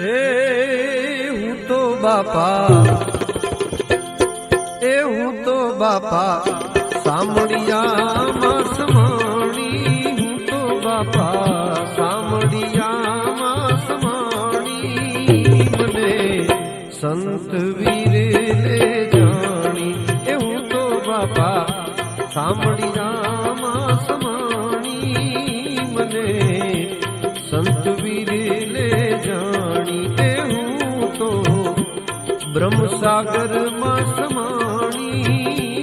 એ, હું તો બાપા. એ, હું તો બાપા. સામડિયામાં સમાણી, હું તો બાપા. સામડિયામાં સમાણી, મને સંત વીરે લે જાણી. એ, હું તો બાપા. સામડિયામાં સમાણી, મને સંત બ્રહ્મસાગરમાં સમાણી.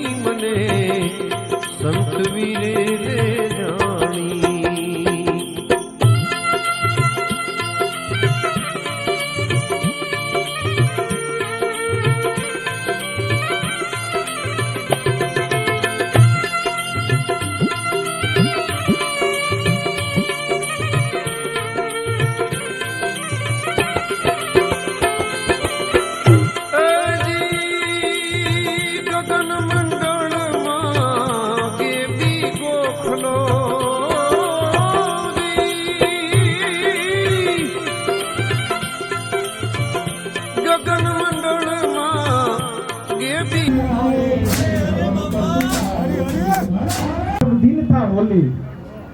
होली।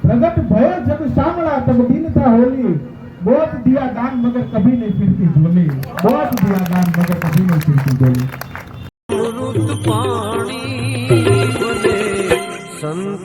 प्रगट भय जग सामला तब दिन था होली। बहुत दिया दान मगर कभी नहीं फिरती झोली। बहुत दिया दान मगर कभी नहीं फिरती झोली। पानी संत